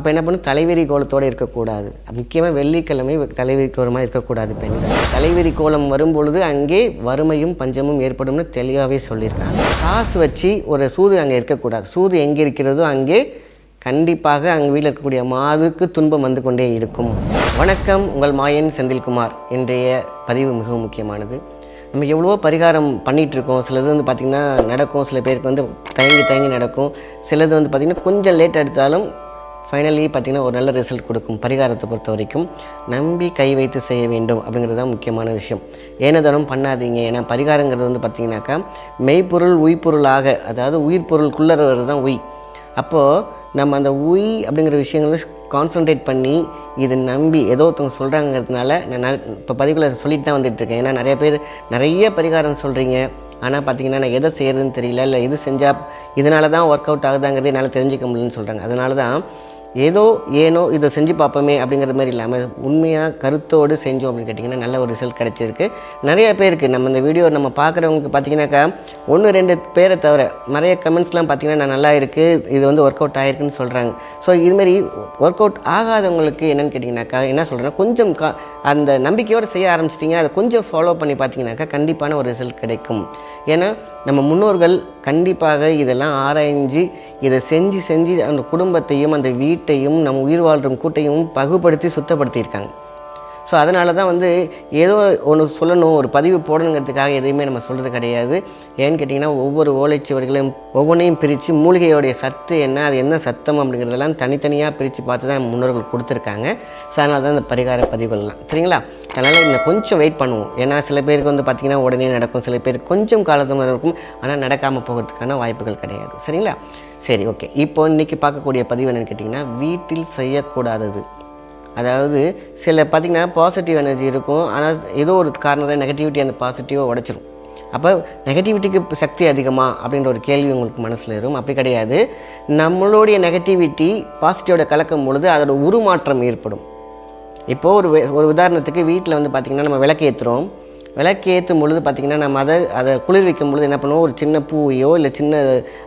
அப்போ என்ன பண்ணும்? தலைவிரி கோலத்தோடு இருக்கக்கூடாது. முக்கியமாக வெள்ளிக்கிழமை தலைவிரி கோலமாக இருக்கக்கூடாது பெண்கள். தலைவிரி கோலம் வரும்பொழுது அங்கே வறுமையும் பஞ்சமும் ஏற்படும்னு தெளிவாகவே சொல்லியிருக்காங்க. காசு வச்சு ஒரு சூது அங்கே இருக்கக்கூடாது. சூது எங்கே இருக்கிறதோ அங்கே கண்டிப்பாக அங்கே வீட்டில் இருக்கக்கூடிய மாதுக்கு துன்பம் வந்து கொண்டே இருக்கும். வணக்கம் உங்கள் மாயன் செந்தில்குமார். இன்றைய பதிவு மிகவும் முக்கியமானது. நம்ம எவ்வளவோ பரிகாரம் பண்ணிகிட்டு இருக்கோம் சிலது வந்து பார்த்திங்கன்னா நடக்கும். சில பேருக்கு வந்து தயங்கி தயங்கி நடக்கும். சிலது வந்து பார்த்திங்கன்னா கொஞ்சம் லேட் எடுத்தாலும் ஃபைனலி பார்த்திங்கன்னா ஒரு நல்ல ரிசல்ட் கொடுக்கும் பரிகாரத்தை பொறுத்த வரைக்கும் நம்பி கை வைத்து செய்ய வேண்டும் அப்படிங்கிறது தான் முக்கியமான விஷயம். ஏனதனம் பண்ணாதீங்க. ஏன்னா பரிகாரங்கிறது வந்து பார்த்திங்கனாக்கா மெய்ப்பொருள் உய்பொருளாக அதாவது உயிர் பொருளுக்குள்ளே தான் உய். அப்போது நம்ம அந்த உய் அப்படிங்கிற விஷயங்களை கான்சன்ட்ரேட் பண்ணி இதை நம்பி ஏதோ ஒருத்தவங்க சொல்கிறாங்கிறதுனால நான் இப்போ பதிவில் சொல்லிட்டு தான் வந்துட்டுருக்கேன் ஏன்னா நிறைய பேர் நிறைய பரிகாரம் சொல்கிறீங்க ஆனால் பார்த்திங்கன்னா நான் எதை செய்கிறதுன்னு தெரியல இல்லை எது செஞ்சால் இதனால தான் ஒர்க் அவுட் ஆகுதாங்கிறது என்னால் தெரிஞ்சிக்க முடியலன்னு சொல்கிறாங்க அதனால தான் ஏதோ ஏனோ இதை செஞ்சு பார்ப்போமே அப்படிங்கிற மாதிரி இல்லாமல் உண்மையாக கருத்தோடு செஞ்சோம் அப்படின்னு கேட்டிங்கன்னா நல்ல ஒரு ரிசல்ட் கிடச்சிருக்கு. நிறைய பேருக்கு நம்ம இந்த வீடியோ நம்ம பார்க்குறவங்களுக்கு பார்த்தீங்கன்னாக்கா ஒன்று ரெண்டு பேரை தவிர நிறைய கமெண்ட்ஸ்லாம் பார்த்திங்கன்னா நான் நல்லா இருக்குது இது வந்து ஒர்க் அவுட் ஆகிருக்குன்னு சொல்கிறாங்க ஸோ இதுமாரி ஒர்க் அவுட் ஆகாதவங்களுக்கு என்னென்னு கேட்டிங்கனாக்கா என்ன சொல்கிறேன்னா கொஞ்சம் கா அந்த நம்பிக்கையோடு செய்ய ஆரம்பிச்சிட்டிங்க அதை கொஞ்சம் ஃபாலோ பண்ணி பார்த்தீங்கன்னாக்கா கண்டிப்பான ஒரு ரிசல்ட் கிடைக்கும். ஏன்னா நம்ம முன்னோர்கள் கண்டிப்பாக இதெல்லாம் ஆராய்ஞ்சு இதை செஞ்சு செஞ்சு அந்த குடும்பத்தையும் அந்த வீட்டையும் நம்ம உயிர் வாழ்கிற கூட்டையும் பகுப்படுத்தி சுத்தப்படுத்தியிருக்காங்க. ஸோ அதனால தான் வந்து ஏதோ ஒன்று சொல்லணும் ஒரு பதிவு போடணுங்கிறதுக்காக எதையுமே நம்ம சொல்கிறது கிடையாது. ஏன்னு கேட்டிங்கன்னா ஒவ்வொரு ஓலைச்சுவடிகளையும் ஒவ்வொன்றையும் பிரித்து மூலிகையோடைய சத்து என்ன அது என்ன சத்தம் அப்படிங்கிறதெல்லாம் தனித்தனியாக பிரித்து பார்த்து தான் முன்னோர்கள் கொடுத்துருக்காங்க. ஸோ அதனால தான் இந்த பரிகார பதிவுகள்லாம். சரிங்களா? அதனால் இந்த கொஞ்சம் வெயிட் பண்ணுவோம். ஏன்னா சில பேருக்கு வந்து பார்த்திங்கன்னா உடனே நடக்கும். சில பேர் கொஞ்சம் காலத்து இருக்கும். ஆனால் நடக்காமல் போகிறதுக்கான வாய்ப்புகள் கிடையாது. சரிங்களா? சரி ஓகே இப்போ இன்றைக்கி பார்க்கக்கூடிய பதிவு என்னென்னு கேட்டிங்கன்னா வீட்டில் செய்யக்கூடாதது. அதாவது சில பார்த்திங்கன்னா பாசிட்டிவ் எனர்ஜி இருக்கும். ஆனால் ஏதோ ஒரு காரணத்தில் நெகட்டிவிட்டி அந்த பாசிட்டிவாக உடச்சிரும். அப்போ நெகட்டிவிட்டிக்கு சக்தி அதிகமா அப்படின்ற ஒரு கேள்வி உங்களுக்கு மனசில் இருக்கும் அப்படி கிடையாது. நம்மளுடைய நெகட்டிவிட்டி பாசிட்டிவோட கலக்கும் பொழுது அதோட உருமாற்றம் ஏற்படும். இப்போது ஒரு ஒரு உதாரணத்துக்கு வீட்டில் வந்து பார்த்திங்கன்னா நம்ம விளக்கு ஏற்றுறோம் விளக்கு ஏற்றும் பொழுது பார்த்திங்கன்னா நம்ம அதை அதை குளிர்விக்கும் பொழுது என்ன பண்ணுவோம்? ஒரு சின்ன பூவையோ இல்லை சின்ன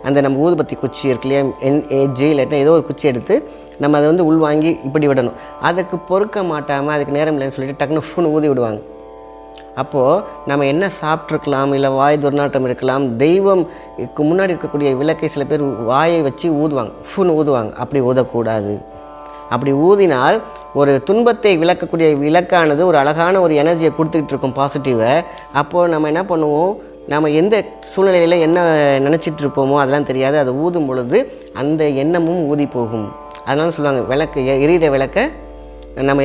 அந்த நம்ம ஊதுபத்தி குச்சி இருக்கு இல்லையா? என் ஏஜ் இல்லாட்டினா ஏதோ ஒரு குச்சி எடுத்து நம்ம அதை வந்து உள்வாங்கி இப்படி விடணும். அதுக்கு பொறுக்க மாட்டாமல் அதுக்கு நேரம் இல்லைன்னு சொல்லிட்டு டக்குன்னு ஃபோன் ஊதி விடுவாங்க. அப்போது நம்ம என்ன சாப்பிட்ருக்கலாம் இல்லை வாய் துர்நாற்றம் இருக்கலாம் தெய்வம் முன்னாடி இருக்கக்கூடிய விளக்கை சில பேர் வாயை வச்சு ஊதுவாங்க. ஃபுன் ஊதுவாங்க. அப்படி ஊதக்கூடாது. அப்படி ஊதினால் ஒரு துன்பத்தை விளக்கக்கூடிய விளக்கானது ஒரு அழகான ஒரு எனர்ஜியை கொடுத்துக்கிட்டு இருக்கும் பாசிட்டிவை அப்போது நம்ம என்ன பண்ணுவோம்? நம்ம எந்த சூழ்நிலையில் என்ன நினச்சிட்டு இருப்போமோ அதெல்லாம் தெரியாது. அதை ஊதும் பொழுது அந்த எண்ணமும் ஊதி போகும். அதனால சொல்லுவாங்க விளக்கு எரியிற விளக்கை நம்ம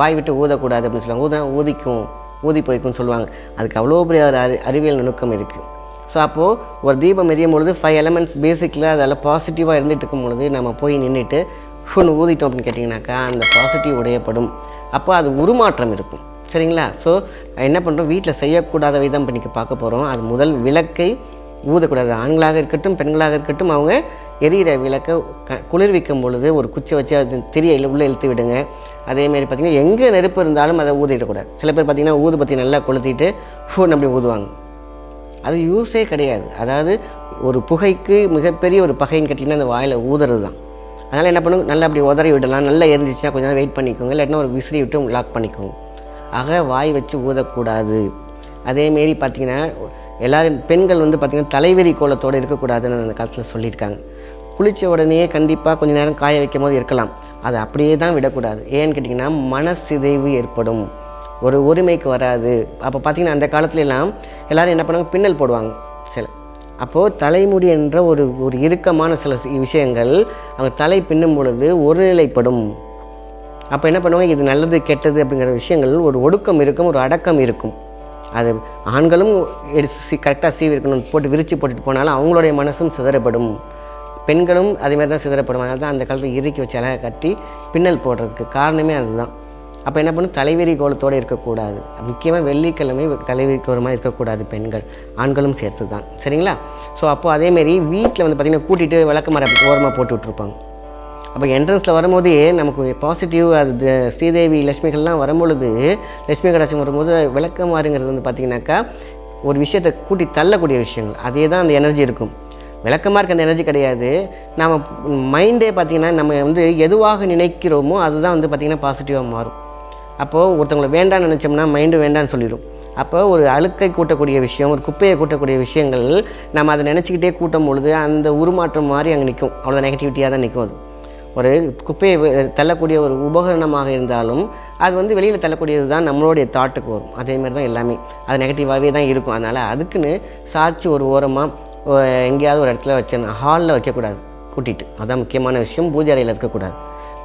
வாய் விட்டு ஊதக்கூடாது அப்படின்னு சொல்லுவாங்க. ஊதா ஊதிக்கும் ஊதி போய்க்கும்னு சொல்லுவாங்க. அதுக்கு அவ்வளோ பெரிய ஒரு அறி அறிவியல் நுணுக்கம் இருக்குது ஸோ அப்போது ஒரு தீபம் எரியும் பொழுது ஃபைவ் எலமெண்ட்ஸ் பேசிக்கில் அதில் பாசிட்டிவாக இருந்துட்டு இருக்கும் பொழுது நம்ம போய் நின்றுட்டு ஃபுன் ஊதிட்டோம் அப்படின்னு கேட்டிங்கனாக்கா அந்த பாசிட்டிவ் உடையப்படும். அப்போ அது உருமாற்றம் இருக்கும். சரிங்களா? ஸோ என்ன பண்ணுறோம் வீட்டில் செய்யக்கூடாத விதம் பண்ணிக்க பார்க்க போகிறோம் அது முதல் விளக்கை ஊதக்கூடாது. ஆண்களாக இருக்கட்டும் பெண்களாக இருக்கட்டும் அவங்க எரியிற விளக்கை க குளிர்விக்கும் பொழுது ஒரு குச்சி வச்சு அது திரியை உள்ளே இழுத்து விடுங்க. அதேமாரி பார்த்திங்கன்னா எங்கே நெருப்பு இருந்தாலும் அதை ஊதிடக்கூடாது. சில பேர் பார்த்திங்கன்னா ஊதுபத்தி நல்லா கொளுத்திட்டு ஃபோன் அப்படி ஊதுவாங்க. அது யூஸே கிடையாது. அதாவது ஒரு புகைக்கு மிகப்பெரிய ஒரு பகைன்னு கேட்டிங்கன்னா அந்த வாயில் ஊதுறது தான். அதனால் என்ன பண்ணுங்க நல்லா அப்படி உதறி விடலாம். நல்லா எரிஞ்சிச்சுன்னா கொஞ்ச நேரம் வெயிட் பண்ணிக்கோங்க. இல்லாட்டினா ஒரு விசிறி விட்டு லாக் பண்ணிக்கோங்க. ஆக வாய் வச்சு ஊதக்கூடாது. அதேமாரி பார்த்திங்கன்னா எல்லோரும் பெண்கள் வந்து பார்த்திங்கன்னா தலைவெறி கோலத்தோடு இருக்கக்கூடாதுன்னு அந்த காலத்தில் சொல்லியிருக்காங்க. குளித்த உடனே கண்டிப்பாக கொஞ்ச நேரம் காய வைக்கும் போது இருக்கலாம். அதை அப்படியே தான் விடக்கூடாது. ஏன்னு கேட்டிங்கன்னா மனசிதைவு ஏற்படும். ஒரு ஒருமைக்கு வராது. அப்போ பார்த்தீங்கன்னா அந்த காலத்துலலாம் எல்லோரும் என்ன பண்ணுவாங்க? பின்னல் போடுவாங்க. சில அப்போது தலைமுடி என்ற ஒரு ஒரு இறுக்கமான சில விஷயங்கள் அவங்க தலை பின்னும் பொழுது ஒருநிலைப்படும். அப்போ என்ன பண்ணுவாங்க? இது நல்லது கெட்டது அப்படிங்கிற விஷயங்கள் ஒரு ஒடுக்கம் இருக்கும் ஒரு அடக்கம் இருக்கும். அது ஆண்களும் கரெக்டாக சீவி இருக்கணும் போட்டு விரித்து போட்டுட்டு போனாலும் அவங்களுடைய மனசும் சிதறப்படும். பெண்களும் அதேமாதிரி தான் சிதறப்படுவாங்க. அதுதான் தான் அந்த காலத்தில் இறுக்கி வச்சு அழகாக கட்டி பின்னல் போடுறதுக்கு காரணமே அதுதான். அப்போ என்ன பண்ணும்? தலைவெறி கோலத்தோடு இருக்கக்கூடாது. முக்கியமாக வெள்ளிக்கிழமை தலைவெறி கோலமாக இருக்கக்கூடாது பெண்கள். ஆண்களும் சேர்த்து தான் சரிங்களா? ஸோ அப்போ அதேமாரி வீட்டில் வந்து பார்த்திங்கன்னா கூட்டிகிட்டு விளக்க மரம் ஓரமாக போட்டு விட்ருப்பாங்க அப்போ என்ட்ரன்ஸில் வரும்போதே நமக்கு பாசிட்டிவ் அது ஸ்ரீதேவி லட்சுமிகள்லாம் வரும்பொழுது லட்சுமி கடாட்சம் வரும்போது விளக்கமாறுங்கிறது வந்து பார்த்திங்கனாக்கா ஒரு விஷயத்தை கூட்டி தள்ளக்கூடிய விஷயங்கள். அதே தான் அந்த எனர்ஜி இருக்கும். விளக்கமாக இருக்க அந்த எனர்ஜி கிடையாது. நம்ம மைண்டே பார்த்திங்கன்னா நம்ம வந்து எதுவாக நினைக்கிறோமோ அதுதான் வந்து பார்த்திங்கன்னா பாசிட்டிவாக மாறும். அப்போது ஒருத்தவங்களை வேண்டாம்னு நினச்சோம்னா மைண்டு வேண்டாம்னு சொல்லிடும் அப்போ ஒரு அழுக்கை கூட்டக்கூடிய விஷயம் ஒரு குப்பையை கூட்டக்கூடிய விஷயங்கள் நம்ம அதை நினச்சிக்கிட்டே கூட்டும் பொழுது அந்த உருமாற்றம் மாதிரி அங்கே நிற்கும் அவ்வளோ நெகட்டிவிட்டியாக தான் நிற்கும் அது. ஒரு குப்பையை தள்ளக்கூடிய ஒரு உபகரணமாக இருந்தாலும் அது வந்து வெளியில் தள்ளக்கூடியது தான் நம்மளுடைய தாட்டுக்கு வரும். அதேமாதிரி தான் எல்லாமே. அது நெகட்டிவாகவே தான் இருக்கும். அதனால் அதுக்குன்னு சாட்சி ஒரு ஓரமாக எங்கேயாவது ஒரு இடத்துல வச்சிடணும் ஹாலில் வைக்கக்கூடாது. கூட்டிகிட்டு அதான் முக்கியமான விஷயம். பூஜை அறையில் இருக்கக்கூடாது.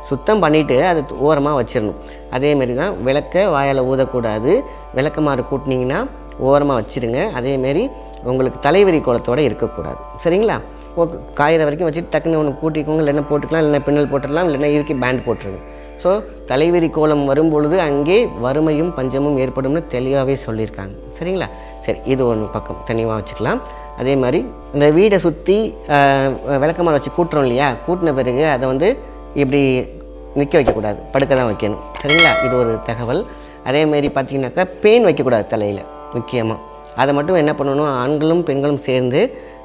சுத்தம் பண்ணிவிட்டு அது ஓரமாக வச்சிடணும் அதேமாரி தான் விளக்க வாயால் ஊதக்கூடாது. விளக்கமாறு கூட்டினீங்கன்னா ஓரமாக வச்சிருங்க. அதேமாரி உங்களுக்கு தலைவரி கோலத்தோடு இருக்கக்கூடாது. சரிங்களா? ஓ காயிற வரைக்கும் வச்சுட்டு டக்குன்னு ஒன்று கூட்டிக்கோங்க. இல்லைன்னா போட்டுக்கலாம். இல்லைன்னா பின்னல் போட்டுடலாம். இல்லைன்னா இறுக்கி பேண்ட் போட்டுருங்க. ஸோ தலைவரி கோலம் வரும்பொழுது அங்கே வறுமையும் பஞ்சமும் ஏற்படும்னு தெளிவாகவே சொல்லியிருக்காங்க. சரிங்களா? சரி இது ஒன்று பக்கம். தனியாக வச்சுக்கலாம். அதே மாதிரி இந்த வீடை சுற்றி விளக்கமாக வச்சு கூட்டுறோம் இல்லையா? கூட்டின பிறகு அதை வந்து இப்படி நிற்க வைக்கக்கூடாது. படுக்க தான் வைக்கணும். சரிங்களா? இது ஒரு தகவல். அதேமாரி பார்த்தீங்கன்னாக்கா பெயின் வைக்கக்கூடாது தலையில் முக்கியமாக அதை மட்டும் என்ன பண்ணணும்? ஆண்களும் பெண்களும் சேர்ந்து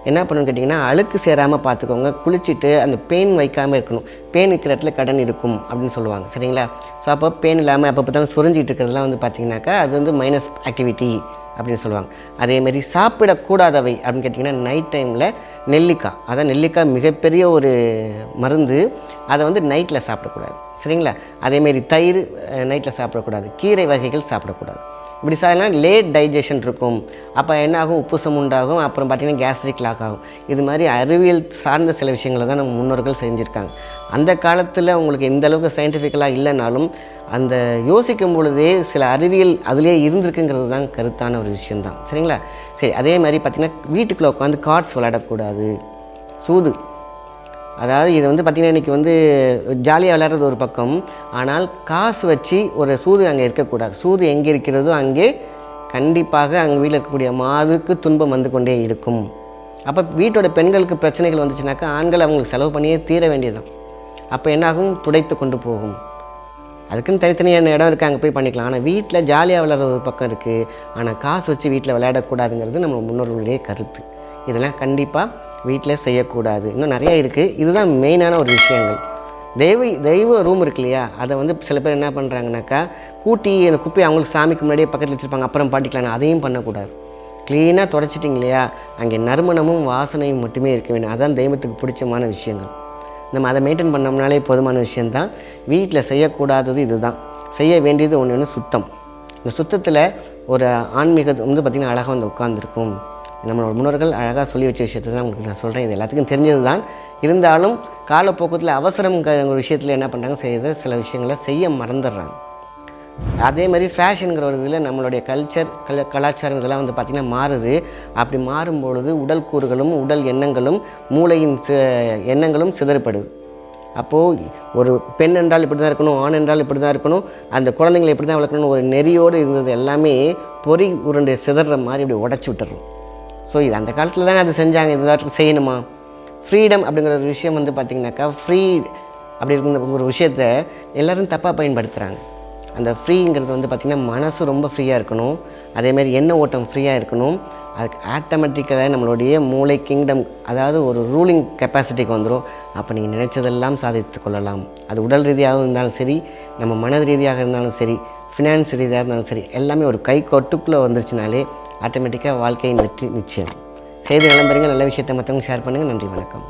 என்ன பண்ணணும்னு கேட்டிங்கன்னா அழுக்கு சேராமல் பார்த்துக்கோங்க. குளிச்சுட்டு அந்த பெயின் வைக்காமல் இருக்கணும். பெயின் இருக்கிற இடத்துல கடன் இருக்கும் அப்படின்னு சொல்லுவாங்க. சரிங்களா? ஸோ அப்போ பெயின் இல்லாமல் அப்போ பார்த்தாலும் சுரிஞ்சிட்டு இருக்கிறதுலாம் வந்து பார்த்தீங்கன்னாக்கா அது வந்து மைனஸ் ஆக்டிவிட்டி அப்படின்னு சொல்லுவாங்க. அதேமாரி சாப்பிடக்கூடாதவை அப்படின்னு கேட்டிங்கன்னா நைட் டைமில் நெல்லிக்காய். அதான் நெல்லிக்காய் மிகப்பெரிய ஒரு மருந்து. அதை வந்து நைட்டில் சாப்பிடக்கூடாது. சரிங்களா? அதேமாரி தயிர் நைட்டில் சாப்பிடக்கூடாது. கீரை வகைகள் சாப்பிடக்கூடாது. இப்படி சாப்பிடலாம் லேட் டைஜஷன் இருக்கும். அப்போ என்ன ஆகும் உப்புசம் உண்டாகும். அப்புறம் பார்த்திங்கன்னா கேஸ்ட்ரிக் லாக் ஆகும். இது மாதிரி அறிவியல் சார்ந்த சில விஷயங்களை தான் நம்ம முன்னோர்கள் செஞ்சுருக்காங்க. அந்த காலத்தில் உங்களுக்கு எந்த அளவுக்கு சயின்டிஃபிக்கலாக இல்லைனாலும் அந்த யோசிக்கும் பொழுதே சில அறிவியல் அதிலே இருந்திருக்குங்கிறது தான் கருத்தான ஒரு விஷயந்தான் சரிங்களா? சரி அதே மாதிரி பார்த்திங்கன்னா வீட்டுக்குள்ளே உட்காந்து கார்ட்ஸ் விளையாடக்கூடாது. சூது. அதாவது இது வந்து பார்த்திங்கன்னா இன்றைக்கி வந்து ஜாலியாக விளையாடுறது ஒரு பக்கம். ஆனால் காசு வச்சு ஒரு சூது அங்கே இருக்கக்கூடாது. சூது எங்கே இருக்கிறதோ அங்கே கண்டிப்பாக அங்கே வீட்டில் இருக்கக்கூடிய மாதுக்கு துன்பம் வந்து கொண்டே இருக்கும். அப்போ வீட்டோட பெண்களுக்கு பிரச்சனைகள் வந்துச்சுனாக்கா ஆண்கள் அவங்களுக்கு செலவு பண்ணியே தீர வேண்டியதுதான். அப்போ என்னாகும்? துடைத்து கொண்டு போகும். அதுக்குன்னு தனித்தனியான இடம் இருக்குது அங்கே போய் பண்ணிக்கலாம். ஆனால் வீட்டில் ஜாலியாக விளையாடுறது ஒரு பக்கம் இருக்குது ஆனால் காசு வச்சு வீட்டில் விளையாடக்கூடாதுங்கிறது நம்ம முன்னோர்களுடைய கருத்து. இதெல்லாம் கண்டிப்பாக வீட்டில் செய்யக்கூடாது. இன்னும் நிறையா இருக்குது இதுதான் மெயினான ஒரு விஷயங்கள். தெய்வ தெய்வ ரூம் இருக்கு இல்லையா? அதை வந்து சில பேர் என்ன பண்ணுறாங்கனாக்கா கூட்டி அந்த குப்பையை அவங்களுக்கு சாமிக்கு முன்னாடியே பக்கத்தில் வச்சுருப்பாங்க. அப்புறம் பாட்டிக்கலாம். அதையும் பண்ணக்கூடாது. க்ளீனாக தொடச்சிட்டிங்க இல்லையா? அங்கே நறுமணமும் வாசனையும் மட்டுமே இருக்க வேண்டும். அதான் தெய்வத்துக்கு பிடிச்சமான விஷயங்கள். நம்ம அதை மெயின்டைன் பண்ணோம்னாலே போதுமான விஷயந்தான் வீட்டில் செய்யக்கூடாதது இதுதான். செய்ய வேண்டியது ஒன்று ஒன்று சுத்தம். இந்த சுத்தத்தில் ஒரு ஆன்மீகம் வந்து பார்த்திங்கன்னா அழகாக வந்து உட்காந்துருக்கும் நம்மளோட முன்னோர்கள் அழகாக சொல்லி வச்ச விஷயத்தை தான் உங்களுக்கு நான் சொல்கிறேன் இது எல்லாத்துக்கும் தெரிஞ்சது தான் இருந்தாலும் காலப்போக்கத்தில் அவசரம் ஒரு விஷயத்தில் என்ன பண்ணுறாங்க செய்த சில விஷயங்களை செய்ய மறந்துடுறாங்க. அதே மாதிரி ஃபேஷனுங்கிற ஒரு இதில் நம்மளுடைய கல்ச்சர் கல கலாச்சாரம் இதெல்லாம் வந்து பார்த்திங்கன்னா மாறுது. அப்படி மாறும்பொழுது உடல் கூறுகளும் உடல் எண்ணங்களும் மூளையின் சி- எண்ணங்களும் சிதறப்படுது. அப்போது ஒரு பெண் என்றால் இப்படி தான் இருக்கணும் ஆண் என்றால் இப்படி தான் இருக்கணும் அந்த குழந்தைங்களை இப்படி தான் வளர்க்கணும் ஒரு நெறியோடு இருந்தது எல்லாமே பொறி உருண்டை சிதற மாதிரி இப்படி உடச்சி விட்டுறோம் ஸோ இது அந்த காலத்தில் தானே அது செஞ்சாங்க. இது செய்யணுமா? ஃப்ரீடம் அப்படிங்கிற ஒரு விஷயம் வந்து பார்த்திங்கனாக்கா ஃப்ரீ அப்படி இருக்கிற ஒரு விஷயத்த எல்லாரும் தப்பாக பயன்படுத்துகிறாங்க அந்த ஃப்ரீங்கிறது வந்து பார்த்திங்கன்னா மனசு ரொம்ப ஃப்ரீயாக இருக்கணும். அதேமாதிரி எண்ண ஓட்டம் ஃப்ரீயாக இருக்கணும். அதுக்கு ஆட்டோமேட்டிக்காக நம்மளுடைய மூளை கிங்டம் அதாவது ஒரு ரூலிங் கெப்பாசிட்டிக்கு வந்துடும் அப்போ நீங்கள் நினச்சதெல்லாம் சாதித்து கொள்ளலாம். அது உடல் ரீதியாக இருந்தாலும் சரி நம்ம மன ரீதியாக இருந்தாலும் சரி ஃபினான்ஸ் ரீதியாக இருந்தாலும் சரி எல்லாமே ஒரு கை கொட்டுக்குள்ளே வந்துருச்சுனாலே ஆட்டோமேட்டிக்காக வாழ்க்கையின் வெற்றி நிச்சயம். செய்தி விளம்பரங்கள் நல்ல விஷயத்தை மற்றவங்க ஷேர் பண்ணுங்கள் நன்றி வணக்கம்.